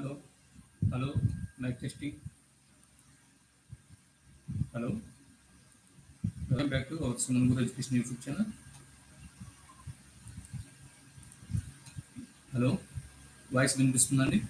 Hello. Hello. Mic testing. Hello. Welcome back to our Sunangur education YouTube channel. Hello. Voice వినిపిస్తుందండి?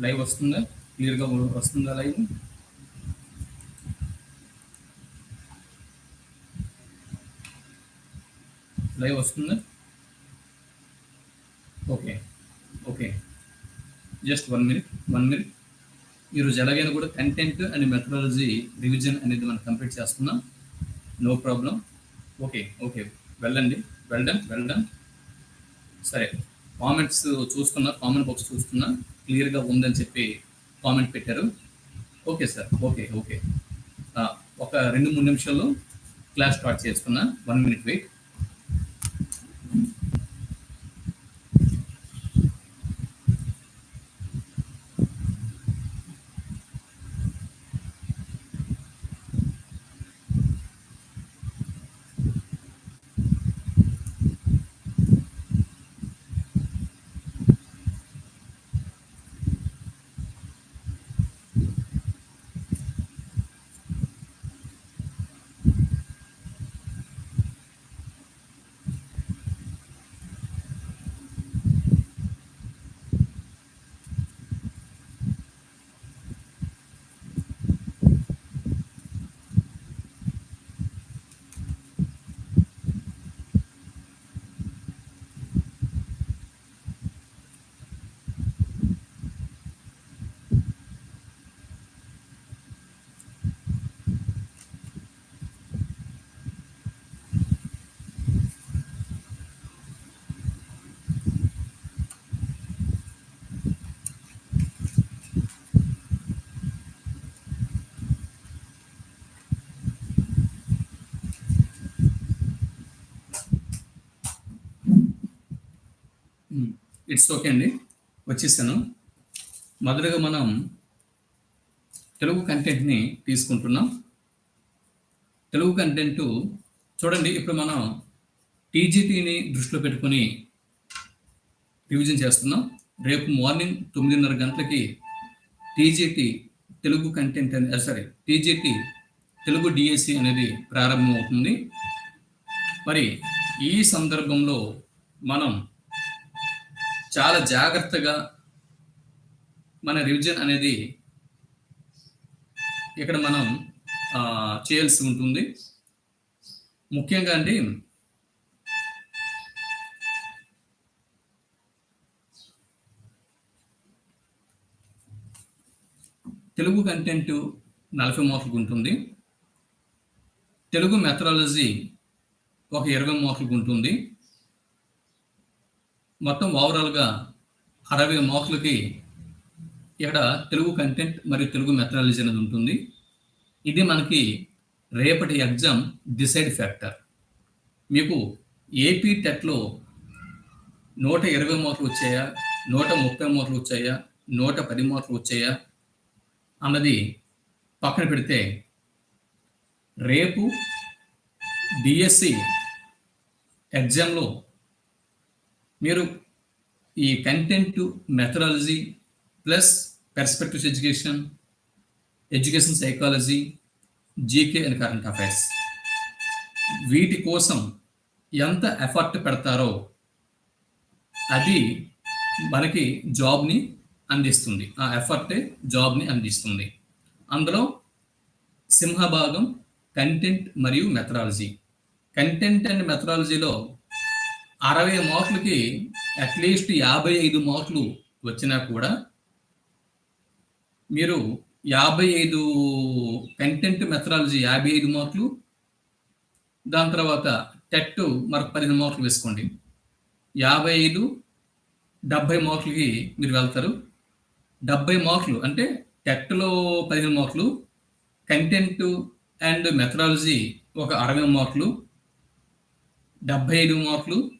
Live వస్తుందా? క్లియర్గా వస్తుందా live? Live వస్తుందా okay okay just one minute one minute ఈరోజు ఎలాగైనా కూడా content and methodology revision అనేది మనం కంప్లీట్ చేస్తున్నాం. నో ప్రాబ్లం ఓకే ఓకే వెళ్ళండి. వెళ్ళడం వెళ్ళడం సరే కామెంట్స్ చూస్తున్నా కామెంట్ బాక్స్ చూస్తున్నా క్లియర్గా ఉందని చెప్పి కామెంట్ పెట్టారు. ఓకే సార్ ఓకే ఓకే ఒక రెండు మూడు నిమిషాల్లో క్లాస్ స్టార్ట్ చేస్తున్నా. One minute wait it's okay అండి. వచ్చేసాను. మొదటగా మనం తెలుగు కంటెంట్ని తీసుకుంటున్నాం. తెలుగు కంటెంట్ చూడండి ఇప్పుడు మనం టీజీటీని దృష్టిలో పెట్టుకొని రివిజన్ చేస్తున్నాం. రేపు మార్నింగ్ తొమ్మిదిన్నర గంటలకి టీజీటీ తెలుగు కంటెంట్ అనేది సారీ టీజీటీ తెలుగు డిఎస్సి అనేది ప్రారంభం అవుతుంది మరి ఈ సందర్భంలో మనం చాలా జాగ్రత్తగా మన రివిజన్ అనేది ఇక్కడ మనం చేయాల్సి ఉంటుంది. ముఖ్యంగా అండి తెలుగు కంటెంట్ నలభై మార్కులకు ఉంటుంది. తెలుగు మెథడాలజీ ఒక ఇరవై మార్కులకు ఉంటుంది. మొత్తం ఓవరాల్గా అరవై మార్కులకి ఇక్కడ తెలుగు కంటెంట్ మరియు తెలుగు మెథడాలజీ అనేది ఉంటుంది. ఇది మనకి రేపటి ఎగ్జామ్ డిసైడ్ ఫ్యాక్టర్ మీకు ఏపీ టెట్లో నూట ఇరవై మార్కులు వచ్చాయా? నూట ముప్పై మార్కులు వచ్చాయా? నూట పది మార్కులు వచ్చాయా? అన్నది పక్కన పెడితే రేపు డిఎస్సి ఎగ్జామ్లో మీరు ఈ content methodology plus perspectives education education psychology GK and current affairs వీటి కోసం ఎంత ఎఫర్ట్ పెడతారో అది మనకి జాబ్ని అందిస్తుంది. ఆ ఎఫర్టే జాబ్ని అందిస్తుంది. అందులో సింహభాగం కంటెంట్ మరియు మెథడాలజీ కంటెంట్ అండ్ మెథడాలజీలో అరవై మార్కులకి అట్లీస్ట్ యాభై ఐదు మార్కులు వచ్చినా కూడా మీరు యాభై ఐదు కంటెంట్ మెథడాలజీ యాభై ఐదు మార్కులు దాని తర్వాత టెట్ మరొక పదిహేను మార్కులు వేసుకోండి. యాభై ఐదు డెబ్బై మార్కులకి మీరు వెళ్తారు. డెబ్బై మార్కులు అంటే టెట్లో పదిహేను మార్కులు కంటెంట్ అండ్ మెథడాలజీ ఒక అరవై మార్కులు డెబ్బై ఐదు మార్కులు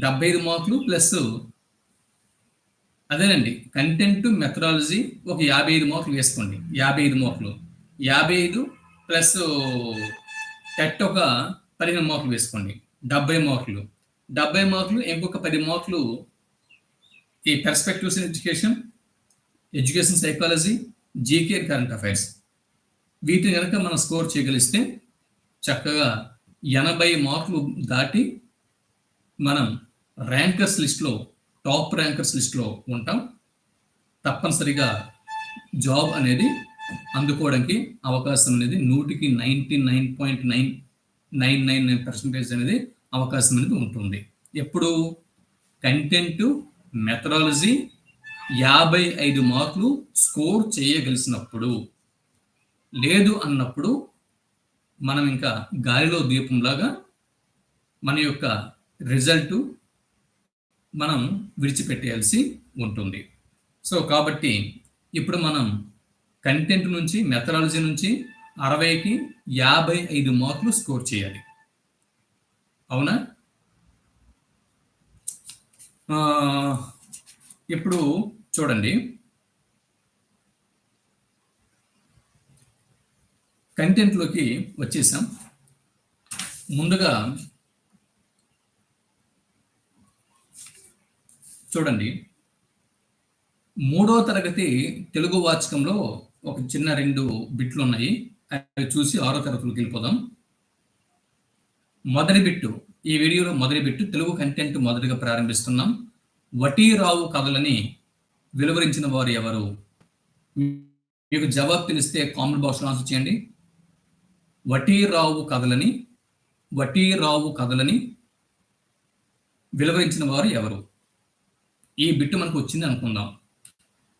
డెబ్బై ఐదు మార్కులు ప్లస్ అదేనండి కంటెంట్ మెథడాలజీ ఒక యాభై ఐదు మార్కులు వేసుకోండి. యాభై ఐదు మార్కులు. యాభై ఐదు ప్లస్ టెట్ ఒక పదిహేను మార్కులు వేసుకోండి. డెబ్బై మార్కులు. డెబ్బై మార్కులు ఇంకొక పది మార్కులు ఈ perspectives education education psychology GK current affairs వీటిని కనుక మనం స్కోర్ చేయగలిస్తే చక్కగా ఎనభై మార్కులు దాటి మనం ర్యాంకర్స్ లిస్ట్లో టాప్ ర్యాంకర్స్ లిస్ట్లో ఉంటాం. తప్పనిసరిగా జాబ్ అనేది అందుకోవడానికి అవకాశం అనేది నూటికి ninety nine point nine nine nine nine percentage అనేది అవకాశం అనేది ఉంటుంది. ఎప్పుడు? కంటెంట్ మెథడాలజీ యాభై ఐదు మార్కులు స్కోర్ చేయగలిసినప్పుడు లేదు అన్నప్పుడు మనం ఇంకా గాలిలో దీపంలాగా మన యొక్క రిజల్ట్ మనం విడిచిపెట్టేయాల్సి ఉంటుంది. సో కాబట్టి ఇప్పుడు మనం కంటెంట్ నుంచి మెథడాలజీ నుంచి అరవైకి యాభై ఐదు మార్కులు స్కోర్ చేయాలి. అవునా? ఇప్పుడు చూడండి. కంటెంట్లోకి వచ్చేసాం. ముందుగా చూడండి. మూడో తరగతి తెలుగు వాచకంలో ఒక చిన్న రెండు బిట్లు ఉన్నాయి అవి చూసి ఆరో తరగతిలోకి వెళ్ళిపోదాం. మొదటి బిట్టు ఈ వీడియోలో మొదటి బిట్టు తెలుగు కంటెంట్ మొదటిగా ప్రారంభిస్తున్నాం. వటీరావు కథలని వెలువరించిన వారు ఎవరు? మీకు జవాబు తెలిస్తే కామెంట్ బాక్స్లో ఆన్సర్ చేయండి. వటీరావు కథలని వటీరావు కథలని వెలువరించిన వారు ఎవరు? ఈ బిట్టు మనకు వచ్చింది అనుకుందాం.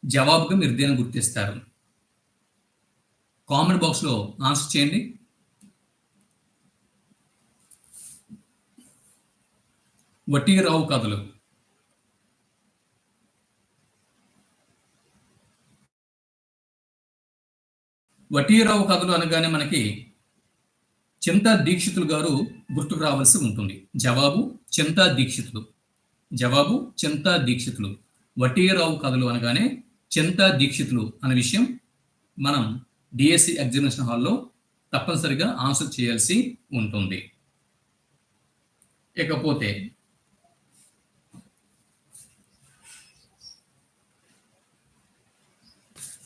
జవాబుగా మీరు దేని గుర్తిస్తారు? కామెంట్ బాక్స్లో ఆన్సర్ చేయండి. వటీరావు కథలు. వటీరావు కథలు అనగానే మనకి చింతా దీక్షితులు గారు గుర్తుకు రావాల్సి ఉంటుంది. జవాబు చింతా దీక్షితులు. జవాబు చింతా దీక్షితులు. వటీరావు కథలు అనగానే చింతా దీక్షితులు అనే విషయం మనం డిఎస్సి ఎగ్జామినేషన్ హాల్లో తప్పనిసరిగా ఆన్సర్ చేయాల్సి ఉంటుంది. ఇకపోతే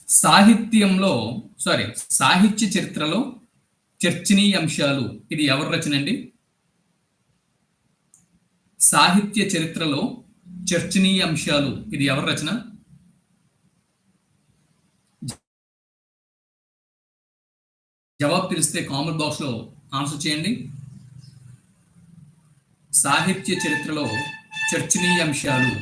సాహిత్యంలో సారీ సాహిత్య చరిత్రలో చర్చనీయ అంశాలు ఇది ఎవరి రచన అండి? సాహిత్య చరిత్రలో చర్చనీయ అంశాలు. ఇది ఎవరి రచన? జవాబు తెలిస్తే కామెంట్ బాక్స్లో ఆన్సర్ చేయండి. సాహిత్య చరిత్రలో చర్చనీయ అంశాలు.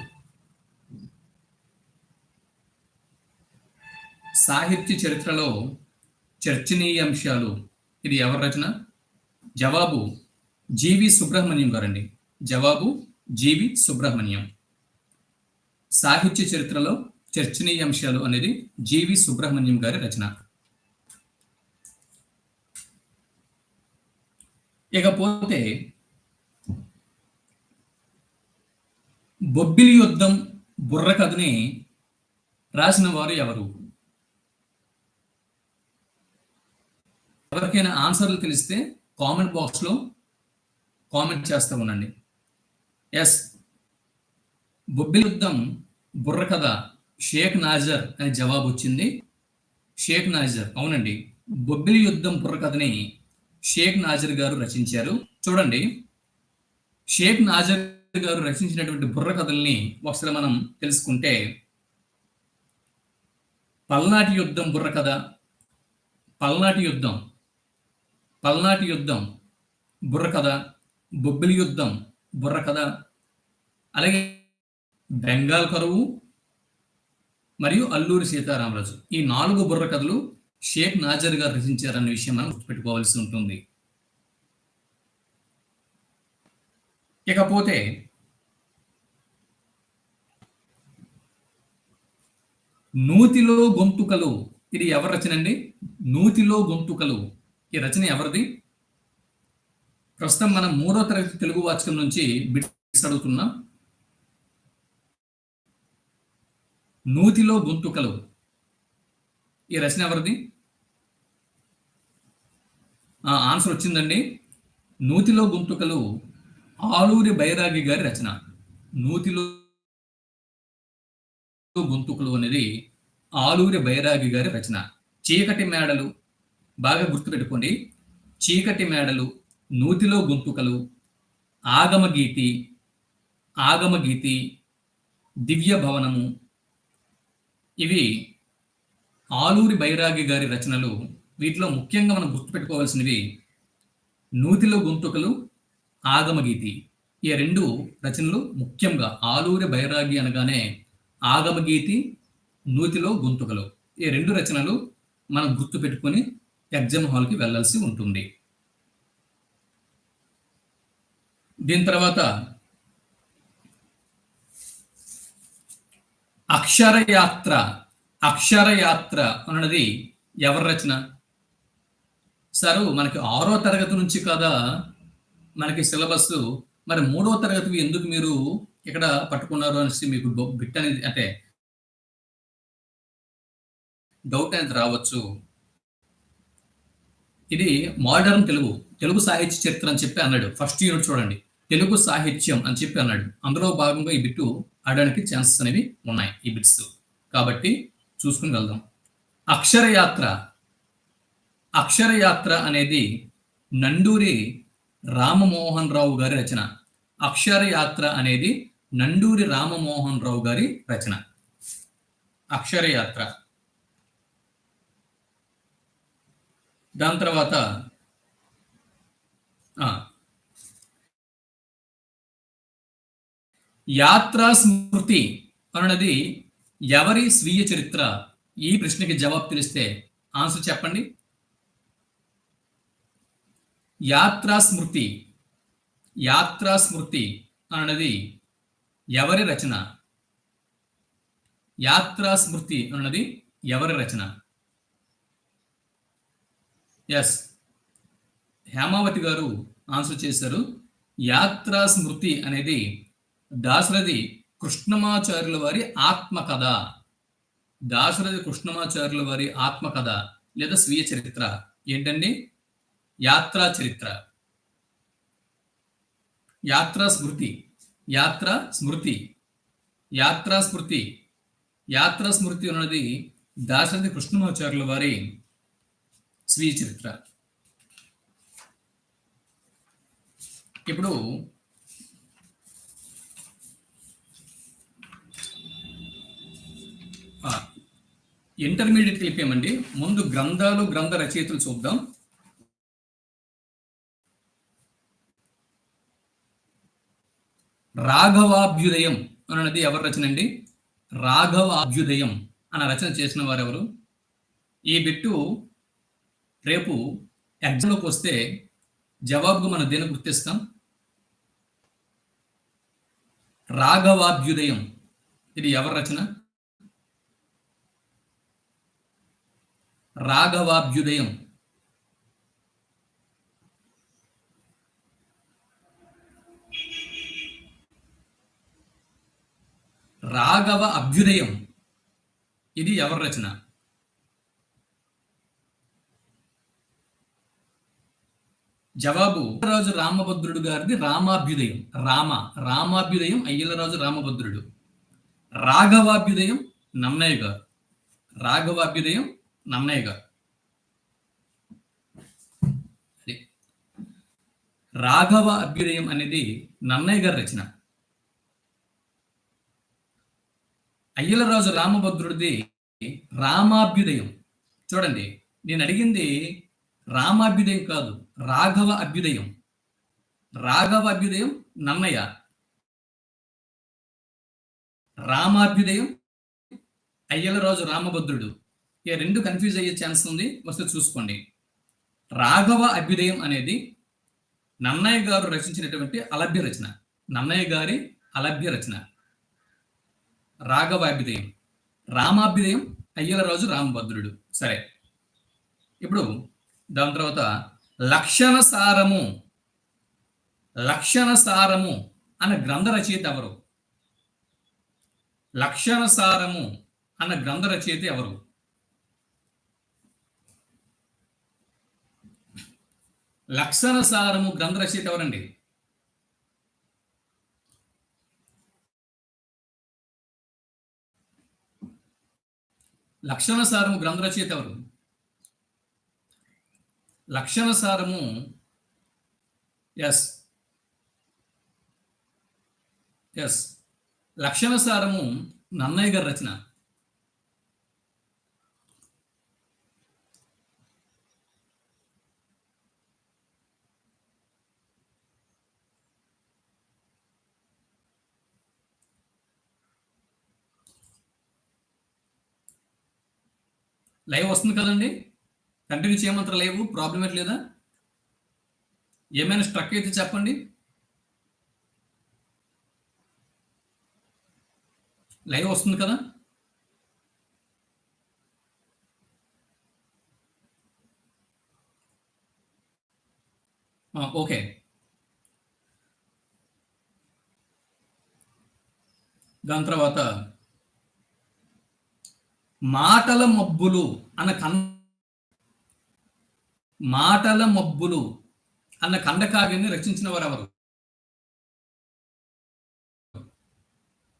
సాహిత్య చరిత్రలో చర్చనీయ అంశాలు. ఇది ఎవరి రచన? జవాబు జీవి సుబ్రహ్మణ్యం గారండి. జవాబు జీవి సుబ్రహ్మణ్యం. సాహిత్య చరిత్రలో చర్చనీయ అంశాలు అనేది జీవి సుబ్రహ్మణ్యం గారి రచన. ఇకపోతే బొబ్బిలి యుద్ధం బుర్ర కథని రాసిన వారు ఎవరు? ఎవరికైనా ఆన్సర్లు తెలిస్తే కామెంట్ బాక్స్లో కామెంట్ చేస్తూ ఉండండి. ఎస్ బొబ్బిలి యుద్ధం బుర్ర కథ షేక్ నాజర్ అనే జవాబు వచ్చింది. షేక్ నాజర్ అవునండి. బొబ్బిలి యుద్ధం బుర్ర కథని షేక్ నాజర్ గారు రచించారు. చూడండి. షేక్ నాజర్ గారు రచించినటువంటి బుర్ర కథల్ని ఒకసారి మనం తెలుసుకుంటే పల్నాటి యుద్ధం బుర్ర కథ పల్నాటి యుద్ధం పల్నాటి యుద్ధం బుర్ర కథ బొబ్బిలి యుద్ధం బుర్ర కథ. అలాగే బెంగాల్ కరువు మరియు అల్లూరి సీతారామరాజు. ఈ నాలుగు బుర్ర కథలు షేక్ నాజర్ గారు రచించారన్న విషయం మనం గుర్తుపెట్టుకోవాల్సి ఉంటుంది. ఇకపోతే నూతిలో గొంతుకలు. ఇది ఎవరి రచన అండి? నూతిలో గొంతుకలు. ఈ రచన ఎవరిది? ప్రస్తుతం మనం మూడో తరగతి తెలుగు వాచకం నుంచి బిట్స్ అడుగుతున్నాం. నూతిలో గొంతుకలు ఈ రచన ఎవరిది? ఆన్సర్ వచ్చిందండి. నూతిలో గొంతుకలు ఆలూరి బైరాగి గారి రచన. నూతిలో గొంతుకలు అనేది ఆలూరి బైరాగి గారి రచన. చీకటి మేడలు. బాగా గుర్తుపెట్టుకోండి. చీకటి మేడలు నూతిలో గొంతుకలు ఆగమగీతి ఆగమగీతి దివ్య భవనము ఇవి ఆలూరి బైరాగి గారి రచనలు. వీటిలో ముఖ్యంగా మనం గుర్తుపెట్టుకోవాల్సినవి నూతిలో గొంతుకలు ఆగమగీతి. ఈ రెండు రచనలు ముఖ్యంగా ఆలూరి బైరాగి అనగానే ఆగమగీతి నూతిలో గొంతుకలు ఈ రెండు రచనలు మనం గుర్తుపెట్టుకొని ఎగ్జామ్ హాల్కి వెళ్ళాల్సి ఉంటుంది. దీని తర్వాత అక్షరయాత్ర అక్షరయాత్ర అన్నది ఎవరి రచన? సారు మనకి ఆరో తరగతి నుంచి కదా మనకి సిలబస్? మరి మూడో తరగతి ఎందుకు మీరు ఇక్కడ పట్టుకున్నారు అనేసి మీకు బిట్ అనేది అంటే డౌట్ అనేది రావచ్చు. ఇది మోడర్న్ తెలుగు తెలుగు సాహిత్య చరిత్ర అని చెప్పి అన్నాడు. ఫస్ట్ యూనిట్ చూడండి. తెలుగు సాహిత్యం అని చెప్పి అన్నాడు. అందులో భాగంగా ఈ బిట్టు ఆడడానికి ఛాన్సెస్ అనేవి ఉన్నాయి ఈ బిట్స్. కాబట్టి చూసుకుని వెళ్దాం. అక్షరయాత్ర. అక్షరయాత్ర అనేది నండూరి రామమోహన్ రావు గారి రచన. అక్షరయాత్ర అనేది నండూరి రామమోహన్ రావు గారి రచన. అక్షరయాత్ర. దాని తర్వాత యాత్రా స్మృతి అన్నది ఎవరి స్వీయ చరిత్ర? ఈ ప్రశ్నకి జవాబు తెలిస్తే ఆన్సర్ చెప్పండి. యాత్రా స్మృతి యాత్రా స్మృతి అన్నది ఎవరి రచన? యాత్రా స్మృతి అన్నది ఎవరి రచన? ఎస్ హేమావతి గారు ఆన్సర్ చేశారు. యాత్రా స్మృతి అనేది దాశరథి కృష్ణమాచార్యుల వారి ఆత్మకథ. దాశరథి కృష్ణమాచార్యుల వారి ఆత్మకథ లేదా స్వీయ చరిత్ర. ఏంటండి? యాత్రా చరిత్ర. యాత్రా స్మృతి. యాత్రా స్మృతి. యాత్రా స్మృతి. యాత్రా స్మృతి అన్నది దాశరథి కృష్ణమాచార్యుల వారి స్వీయ చరిత్ర. ఇప్పుడు ఇంటర్మీడియట్ వెళ్ళిపోయామండి. ముందు గ్రంథాలు గ్రంథ రచయితలు చూద్దాం. రాఘవాభ్యుదయం అన్నది ఎవరి రచన అండి? రాఘవాభ్యుదయం అన్న రచన చేసిన వారు ఎవరు? ఈ బిట్టు రేపు ఎగ్జామ్లోకి వస్తే జవాబుగా మనం దేని గుర్తిస్తాం? రాఘవాభ్యుదయం. ఇది ఎవరి రచన? రాఘవాభ్యుదయం. రాఘవ అభ్యుదయం. ఇది ఎవరి రచన? జవాబు రాజు రామభద్రుడు గారిది రామాభ్యుదయం. రామ రామాభ్యుదయం అయ్యలరాజు రామభద్రుడు. రాఘవాభ్యుదయం నన్నయ్య గారు. రాఘవాభ్యుదయం నమ్మయ్య గారు రాఘవ అభ్యుదయం అనేది నన్నయ్య గారి రచన. అయ్యలరాజు రామభద్రుడిది రామాభ్యుదయం. చూడండి నేను అడిగింది రామాభ్యుదయం కాదు రాఘవ అభ్యుదయం. రాఘవ అభ్యుదయం నన్నయ్య. రామాభ్యుదయం అయ్యలరాజు రామభద్రుడు. ఈ రెండు కన్ఫ్యూజ్ అయ్యే ఛాన్స్ ఉంది వస్తే చూసుకోండి. రాఘవ అభ్యుదయం అనేది నన్నయ్య గారు రచించినటువంటి అలభ్య రచన. నన్నయ్య గారి అలభ్య రచన. రాఘవ అభ్యుదయం. రామాభ్యుదయం అయ్యలరాజు రామభద్రుడు. సరే. ఇప్పుడు దాని తర్వాత లక్షణ సారము. లక్షణ సారము అన్న గ్రంథ రచయిత ఎవరు? లక్షణ సారము అన్న గ్రంథ రచయిత ఎవరు? లక్షణ సారము గ్రంథ రచయిత ఎవరండి? లక్షణ సారము గ్రంథ రచయిత ఎవరు? లక్షణ సారము ఎస్ ఎస్ లక్షణ సారము నన్నయ్య గారి రచన. లైవ్ వస్తుంది కదండి. కంటిన్యూ చేయమంటారా లైవ్? ప్రాబ్లం ఏంటి లేదా? ఏమైనా స్ట్రక్ అయితే చెప్పండి. లైవ్ వస్తుంది కదా. ఓకే. దాని తర్వాత మాటల మబ్బులు అన్న కన్ మాటల మబ్బులు అన్న కండకావ్యాన్ని రచించిన వారు ఎవరు